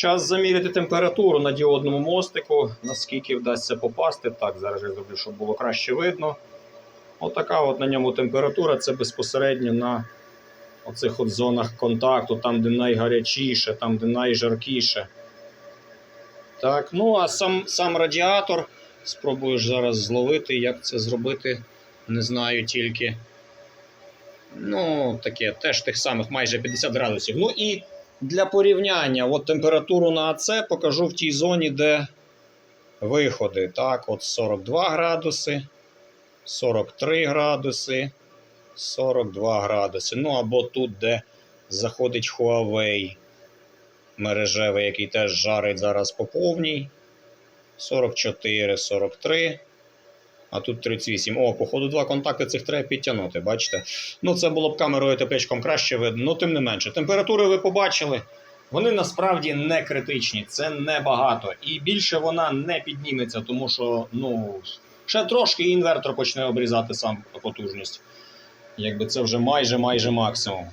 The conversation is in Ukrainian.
Час заміряти температуру на діодному мостику, наскільки вдасться попасти. Так, зараз я зроблю, щоб було краще видно. Отака от на ньому температура це безпосередньо на оцих от зонах контакту, там, де найгарячіше, там, де найжаркіше. Так, ну а сам, сам радіатор спробуєш зараз зловити, як це зробити, не знаю тільки. Ну, таке, теж тих самих майже 50 градусів. Ну і для порівняння, от температуру на АЦ покажу в тій зоні, де виходи. Так, от 42 градуси, 43 градуси, 42 градуси. Ну або тут, де заходить Huawei мережевий, який теж жарить зараз по повній. 44, 43. А тут 38. О, походу, два контакти цих треба підтягнути, бачите? Ну, це було б камерою тепличком краще видно, ну тим не менше. Температури ви побачили. Вони насправді не критичні, це небагато. І більше вона не підніметься, тому що, ну, ще трошки інвертор почне обрізати сам потужність. Якби це вже майже майже максимум.